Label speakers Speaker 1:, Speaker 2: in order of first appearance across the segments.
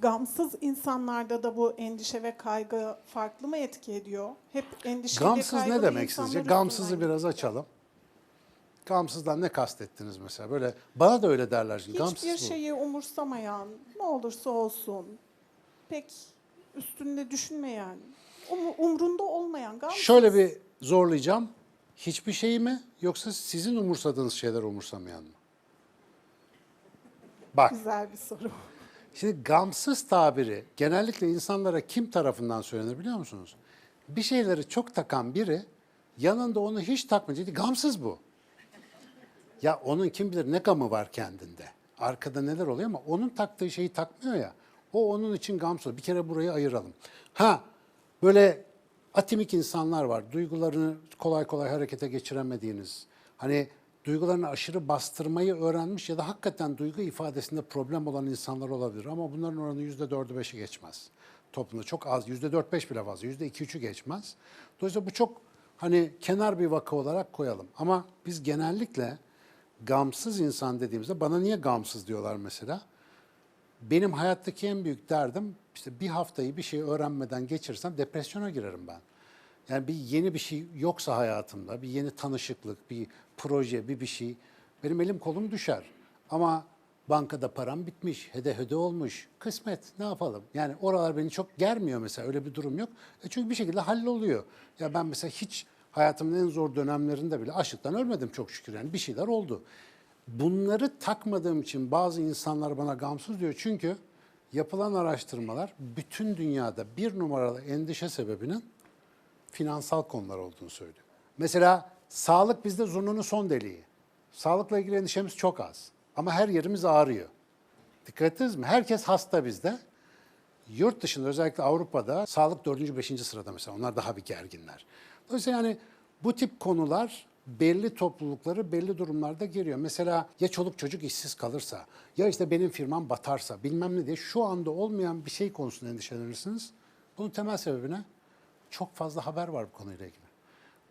Speaker 1: Gamsız insanlarda da bu endişe ve kaygı farklı mı etki ediyor? Hep endişeli
Speaker 2: Gamsız
Speaker 1: kaygılı
Speaker 2: ne demek sizce? Gamsızı biraz açalım. Gamsızdan ne kastettiniz mesela? Böyle bana da öyle derler şimdi. Gamsız
Speaker 1: Hiçbir
Speaker 2: bu.
Speaker 1: şeyi umursamayan, ne olursa olsun, pek üstünde düşünmeyen, um- umrunda olmayan gamsız.
Speaker 2: Şöyle bir zorlayacağım. Hiçbir şey mi yoksa sizin umursadığınız şeyler umursamayan mı? Bak
Speaker 1: Güzel bir soru.
Speaker 2: Şimdi gamsız tabiri genellikle insanlara kim tarafından söylenir biliyor musunuz? Bir şeyleri çok takan biri yanında onu hiç takmayınca gamsız bu. Ya onun kim bilir ne gamı var kendinde. Arkada neler oluyor ama onun taktığı şeyi takmıyor ya. O onun için gamsız. Bir kere burayı ayıralım. Ha böyle atimik insanlar var. Duygularını kolay kolay harekete geçiremediğiniz. Hani duygularını aşırı bastırmayı öğrenmiş ya da hakikaten duygu ifadesinde problem olan insanlar olabilir. Ama bunların oranı yüzde dördü beşi geçmez. Toplumda çok az. Yüzde dört beş bile fazla. Yüzde iki üçü geçmez. Dolayısıyla bu çok hani kenar bir vaka olarak koyalım. Ama biz genellikle gamsız insan dediğimizde bana niye gamsız diyorlar mesela? Benim hayattaki en büyük derdim işte bir haftayı bir şey öğrenmeden geçirsem depresyona girerim ben. Yani bir yeni bir şey yoksa hayatımda, bir yeni tanışıklık, bir proje, bir bir şey benim elim kolum düşer. Ama bankada param bitmiş, hede hede olmuş, kısmet ne yapalım? Yani oralar beni çok germiyor mesela öyle bir durum yok. E çünkü bir şekilde halloluyor. Ya ben mesela hiç hayatımın en zor dönemlerinde bile açlıktan ölmedim çok şükür yani bir şeyler oldu. Bunları takmadığım için bazı insanlar bana gamsız diyor. Çünkü yapılan araştırmalar bütün dünyada bir numaralı endişe sebebinin finansal konular olduğunu söylüyor. Mesela sağlık bizde zurnunun son deliği. Sağlıkla ilgili endişemiz çok az. Ama her yerimiz ağrıyor. Dikkat ettiniz mi? Herkes hasta bizde. Yurt dışında özellikle Avrupa'da sağlık 4. 5. sırada mesela. Onlar daha bir gerginler. Dolayısıyla yani bu tip konular belli toplulukları belli durumlarda giriyor. Mesela ya çoluk çocuk işsiz kalırsa, ya işte benim firmam batarsa, bilmem ne diye şu anda olmayan bir şey konusunda endişelenirsiniz. Bunun temel sebebi ne? Çok fazla haber var bu konuyla ilgili.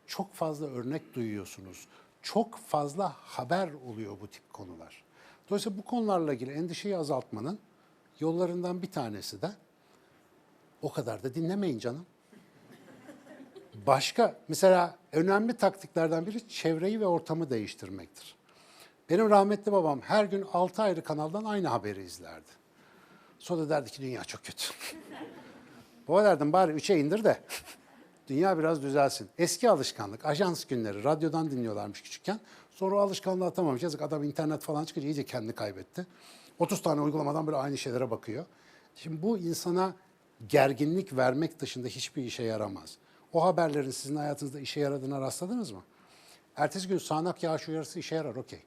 Speaker 2: Çok fazla örnek duyuyorsunuz. Çok fazla haber oluyor bu tip konular. Dolayısıyla bu konularla ilgili endişeyi azaltmanın yollarından bir tanesi de o kadar da dinlemeyin canım. Başka mesela önemli taktiklerden biri çevreyi ve ortamı değiştirmektir. Benim rahmetli babam her gün 6 ayrı kanaldan aynı haberi izlerdi. Sonra derdi ki dünya çok kötü. Baba derdim bari 3'e indir de dünya biraz düzelsin. Eski alışkanlık, ajans günleri, radyodan dinliyorlarmış küçükken. Sonra o alışkanlığı atamamış. Yazık adam internet falan çıkınca iyice kendini kaybetti. 30 tane uygulamadan böyle aynı şeylere bakıyor. Şimdi bu insana gerginlik vermek dışında hiçbir işe yaramaz. O haberlerin sizin hayatınızda işe yaradığına rastladınız mı? Ertesi gün sağanak yağış uyarısı işe yarar, okey.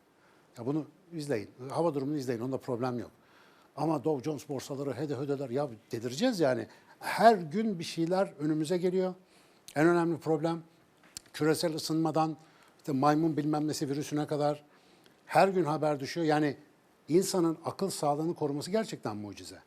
Speaker 2: Ya bunu izleyin, hava durumunu izleyin, onda problem yok. Ama Dow Jones borsaları hede hödeler, ya dedireceğiz yani. Her gün bir şeyler önümüze geliyor. En önemli problem küresel ısınmadan işte maymun bilmem nesi virüsüne kadar her gün haber düşüyor. Yani insanın akıl sağlığını koruması gerçekten mucize.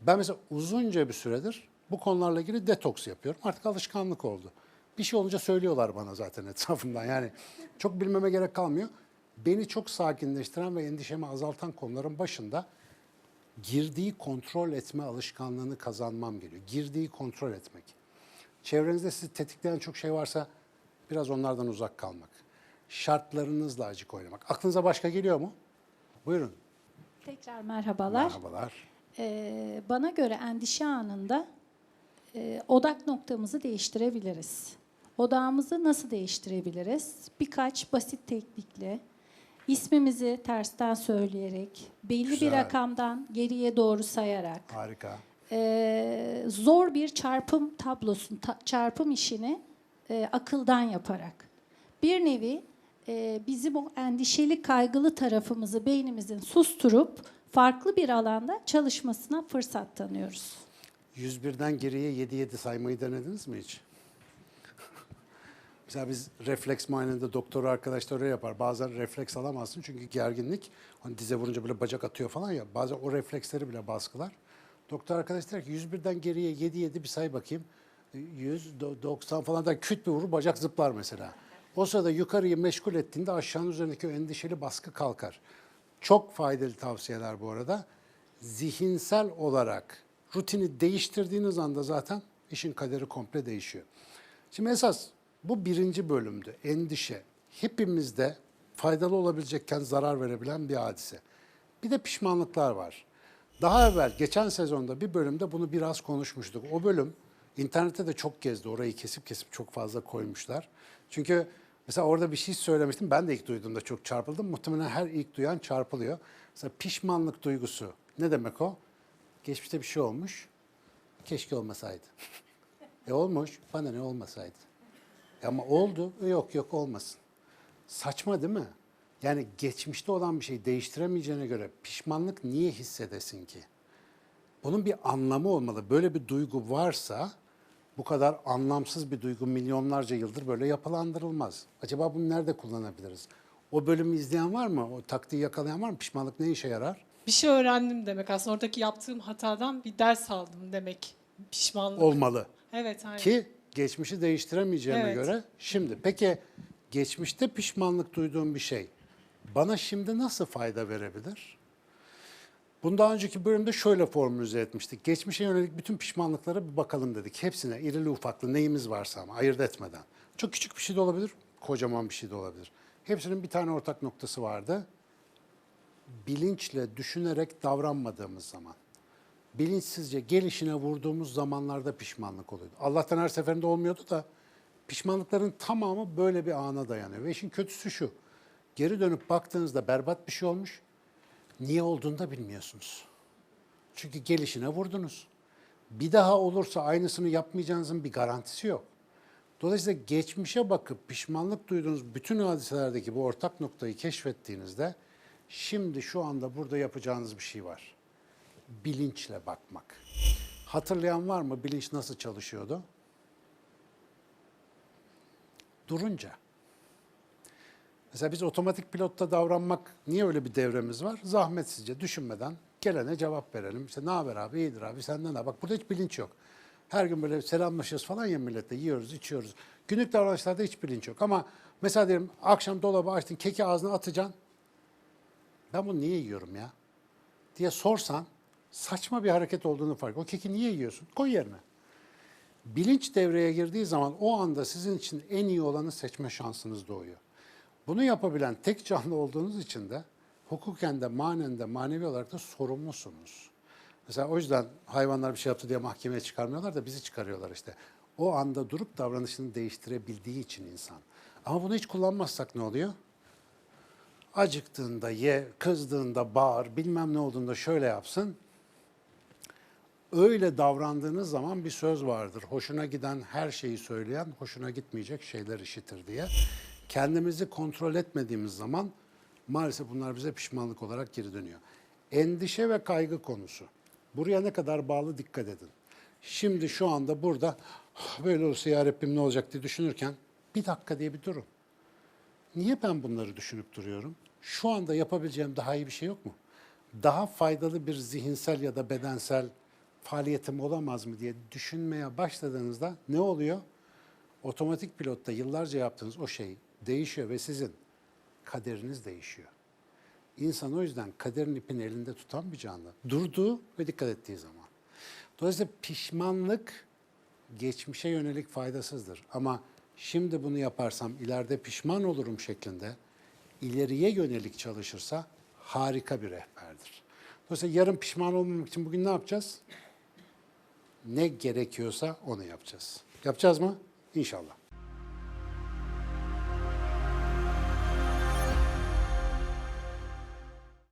Speaker 2: Ben mesela uzunca bir süredir bu konularla ilgili detoks yapıyorum. Artık alışkanlık oldu. Bir şey olunca söylüyorlar bana zaten etrafımdan. Yani çok bilmeme gerek kalmıyor. Beni çok sakinleştiren ve endişemi azaltan konuların başında girdiği kontrol etme alışkanlığını kazanmam geliyor. Girdiği kontrol etmek. Çevrenizde sizi tetikleyen çok şey varsa biraz onlardan uzak kalmak. Şartlarınızla acık oynamak. Aklınıza başka geliyor mu? Buyurun.
Speaker 3: Tekrar merhabalar.
Speaker 2: Merhabalar.
Speaker 3: Ee, bana göre endişe anında e, odak noktamızı değiştirebiliriz. Odağımızı nasıl değiştirebiliriz? Birkaç basit teknikle ismimizi tersten söyleyerek, belli
Speaker 2: Güzel.
Speaker 3: bir rakamdan geriye doğru sayarak,
Speaker 2: Harika.
Speaker 3: e, zor bir çarpım tablosunu, ta- çarpım işini e, akıldan yaparak. Bir nevi e, bizim o endişeli, kaygılı tarafımızı beynimizin susturup farklı bir alanda çalışmasına fırsat tanıyoruz.
Speaker 2: 101'den geriye 7-7 saymayı denediniz mi hiç? Mesela biz refleks muayenede doktor arkadaşlar öyle yapar. Bazen refleks alamazsın çünkü gerginlik hani dize vurunca böyle bacak atıyor falan ya. Bazen o refleksleri bile baskılar. Doktor arkadaş der ki 101'den geriye 7-7 bir say bakayım. 100, 90 falan da küt bir vurur bacak zıplar mesela. O sırada yukarıyı meşgul ettiğinde aşağının üzerindeki o endişeli baskı kalkar. Çok faydalı tavsiyeler bu arada. zihinsel olarak rutini değiştirdiğiniz anda zaten işin kaderi komple değişiyor. Şimdi esas bu birinci bölümdü. Endişe. Hepimizde faydalı olabilecekken zarar verebilen bir hadise. Bir de pişmanlıklar var. Daha evvel geçen sezonda bir bölümde bunu biraz konuşmuştuk. O bölüm internette de çok gezdi. Orayı kesip kesip çok fazla koymuşlar. Çünkü mesela orada bir şey söylemiştim. Ben de ilk duyduğumda çok çarpıldım. Muhtemelen her ilk duyan çarpılıyor. Mesela pişmanlık duygusu. Ne demek o? Geçmişte bir şey olmuş. Keşke olmasaydı. e olmuş. Bana ne olmasaydı. Ama oldu. Yok yok olmasın. Saçma değil mi? Yani geçmişte olan bir şeyi değiştiremeyeceğine göre pişmanlık niye hissedesin ki? Bunun bir anlamı olmalı. Böyle bir duygu varsa bu kadar anlamsız bir duygu milyonlarca yıldır böyle yapılandırılmaz. Acaba bunu nerede kullanabiliriz? O bölümü izleyen var mı? O taktiği yakalayan var mı? Pişmanlık ne işe yarar?
Speaker 4: Bir şey öğrendim demek aslında. Oradaki yaptığım hatadan bir ders aldım demek. Pişmanlık.
Speaker 2: Olmalı.
Speaker 4: Evet aynen.
Speaker 2: Ki geçmişi değiştiremeyeceğime
Speaker 4: Evet.
Speaker 2: göre şimdi. Peki geçmişte pişmanlık duyduğum bir şey bana şimdi nasıl fayda verebilir? Bunu daha önceki bölümde şöyle formülize etmiştik. Geçmişe yönelik bütün pişmanlıklara bir bakalım dedik. Hepsine irili ufaklı neyimiz varsa ama ayırt etmeden. Çok küçük bir şey de olabilir, kocaman bir şey de olabilir. Hepsinin bir tane ortak noktası vardı. Bilinçle düşünerek davranmadığımız zaman bilinçsizce gelişine vurduğumuz zamanlarda pişmanlık oluyordu. Allah'tan her seferinde olmuyordu da pişmanlıkların tamamı böyle bir ana dayanıyor. Ve işin kötüsü şu, geri dönüp baktığınızda berbat bir şey olmuş, niye olduğunu da bilmiyorsunuz. Çünkü gelişine vurdunuz. Bir daha olursa aynısını yapmayacağınızın bir garantisi yok. Dolayısıyla geçmişe bakıp pişmanlık duyduğunuz bütün hadiselerdeki bu ortak noktayı keşfettiğinizde şimdi şu anda burada yapacağınız bir şey var bilinçle bakmak. Hatırlayan var mı bilinç nasıl çalışıyordu? Durunca. Mesela biz otomatik pilotta davranmak niye öyle bir devremiz var? Zahmetsizce düşünmeden gelene cevap verelim. İşte ne haber abi iyidir abi senden ne? Bak burada hiç bilinç yok. Her gün böyle selamlaşıyoruz falan ya milletle yiyoruz içiyoruz. Günlük davranışlarda hiç bilinç yok. Ama mesela diyelim akşam dolabı açtın keki ağzına atacaksın. Ben bunu niye yiyorum ya? diye sorsan saçma bir hareket olduğunu fark. O keki niye yiyorsun? Koy yerine. Bilinç devreye girdiği zaman o anda sizin için en iyi olanı seçme şansınız doğuyor. Bunu yapabilen tek canlı olduğunuz için de hukuken de manen de manevi olarak da sorumlusunuz. Mesela o yüzden hayvanlar bir şey yaptı diye mahkemeye çıkarmıyorlar da bizi çıkarıyorlar işte. O anda durup davranışını değiştirebildiği için insan. Ama bunu hiç kullanmazsak ne oluyor? Acıktığında ye, kızdığında bağır, bilmem ne olduğunda şöyle yapsın. Öyle davrandığınız zaman bir söz vardır. Hoşuna giden her şeyi söyleyen, hoşuna gitmeyecek şeyler işitir diye. Kendimizi kontrol etmediğimiz zaman maalesef bunlar bize pişmanlık olarak geri dönüyor. Endişe ve kaygı konusu. Buraya ne kadar bağlı dikkat edin. Şimdi şu anda burada "Ah, böyle olsa ya Rabbim ne olacak diye düşünürken bir dakika diye bir durun. Niye ben bunları düşünüp duruyorum? Şu anda yapabileceğim daha iyi bir şey yok mu? Daha faydalı bir zihinsel ya da bedensel faaliyetim olamaz mı diye düşünmeye başladığınızda ne oluyor? Otomatik pilotta yıllarca yaptığınız o şey değişiyor ve sizin kaderiniz değişiyor. İnsan o yüzden kaderin ipini elinde tutan bir canlı. Durduğu ve dikkat ettiği zaman. Dolayısıyla pişmanlık geçmişe yönelik faydasızdır. Ama şimdi bunu yaparsam ileride pişman olurum şeklinde ileriye yönelik çalışırsa harika bir rehberdir. Dolayısıyla yarın pişman olmamak için bugün ne yapacağız? Ne gerekiyorsa onu yapacağız. Yapacağız mı? İnşallah.